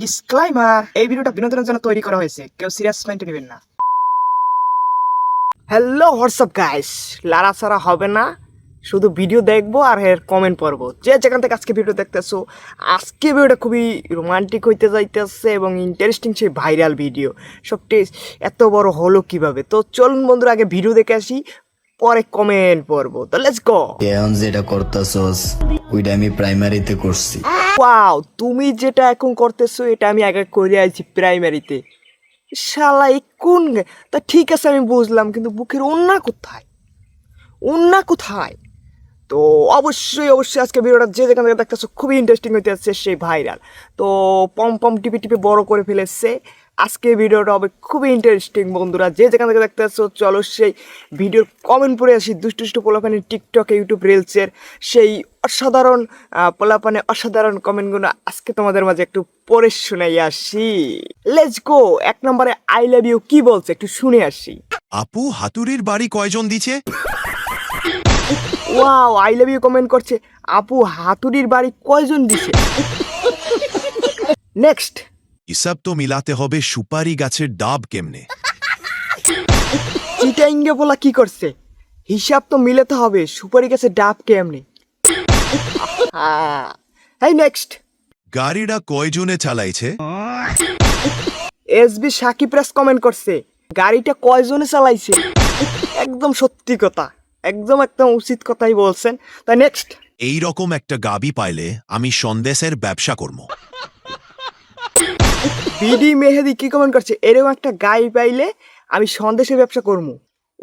Disclaimer এই ভিডিওটা বিনোদনের জন্য তৈরি করা হয়েছে। কেউ সিরিয়াস মাইন্ডে নেবেন না। হ্যালো হোয়াটসঅ্যাপ গাইস লারা সারা হবে না। শুধু ভিডিও দেখব আর এর কমেন্ট পড়ব। যে যেখান থেকে আজকে ভিডিও দেখতেছো আজকে ভিডিওটা খুবই রোমান্টিক হইতে যাইতেছে এবং ইন্টারেস্টিং সেই ভাইরাল ভিডিও সবটি এত বড় হলো কীভাবে? তো চলুন বন্ধুরা আগে ভিডিও দেখে আসি পরে কমেন্ট পড়ব। তো লেটস গো যেটা করতেছস ওইটা আমি প্রাইমারিতে করছি। ওয়াও তুমি যেটা এখন করতেছো, এটা আমি আগে করে আছি প্রাইমারিতে শালা কোন তা ঠিক আছে, আমি বুঝলাম, কিন্তু বুকের অন্যা কোথায়? অন্যা কোথায়? তো অবশ্যই অবশ্যই আজকে ভিডিওটা যে যেখান থেকে দেখতেছো, খুবই ইন্টারেস্টিং হইতে যাচ্ছে সেই ভাইরাল। তো পম পম টিপে টিপে বড় করে ফেলেছে। আজকে ভিডিওটা হবে খুবই ইন্টারেস্টিং বন্ধুরা। যে যেখান থেকে দেখতে আসছো চলো সেই ভিডিওর কমেন্ট পড়ে আসি। দুষ্টু দুষ্টু পোলাপানের টিকটকে ইউটিউব রিলসের সেই অসাধারণ পোলাপানে অসাধারণ কমেন্টগুলো আজকে তোমাদের মাঝে একটু পরে শুনাই আসি। লেটস গো এক নম্বরে আই লাভ ইউ কি বলছে? একটু শুনে আসি। আপু হাতুড়ির বাড়ি কয়জন দিছে? Wow I love you comment করছে। আপু হাতুড়ির বাড়ি কয়জন দিছে? নেক্সট হিসাব তো মিলাতে হবে সুপারি গাছের ডাব কেমনে? চিটাইঙ্গে বলা কি করছে? হিসাব তো মিলাতে হবে সুপারি গাছের ডাব কেমনে? এই নেক্সট গাড়িটা কয়জনে চালাইছে? S B Sakib Ras comment করছে গাড়িটা কয়জনে চালাইছে? একদম সত্যি কথা একদম একদম উচিত কথাই বলছেন। তাই নেক্সট এই রকম একটা গাবি পাইলে আমি সন্দেশের ব্যবসা করব। বিডি মেহেদি কি কমেন্ট করছে? এরকম একটা গাই পাইলে আমি সন্দেশের ব্যবসা করব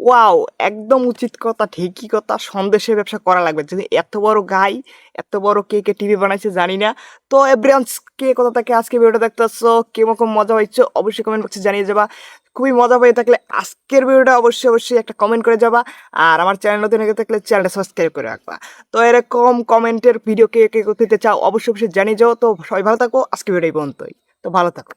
ওয়াও, একদম উচিত কথা, ঠিকই কথা, সন্দেশের ব্যবসা করা লাগবে। যদি এত বড় গাই, এত বড় কে কে টিভি বানাইছে জানি না। তো এভরিওয়ান্স কে কোথা থেকে আজকে ভিডিওটা দেখতেছো কেমন মজা হয়েছে অবশ্যই কমেন্ট বক্সে জানিয়ে যাবা। খুবই মজা পেয়ে থাকলে আজকের ভিডিওটা অবশ্যই অবশ্যই একটা কমেন্ট করে যাবা। আর আমার চ্যানেল নতুন হয়ে থাকলে চ্যানেলটা সাবস্ক্রাইব করে রাখবা। তো এরকম কমেন্টের ভিডিও কে কে করতে চাও, অবশ্যই অবশ্যই জানিয়ে যাও। তো সবাই ভালো থাকো আজকে ভিডিও পর্যন্তই। তো ভালো থাকো।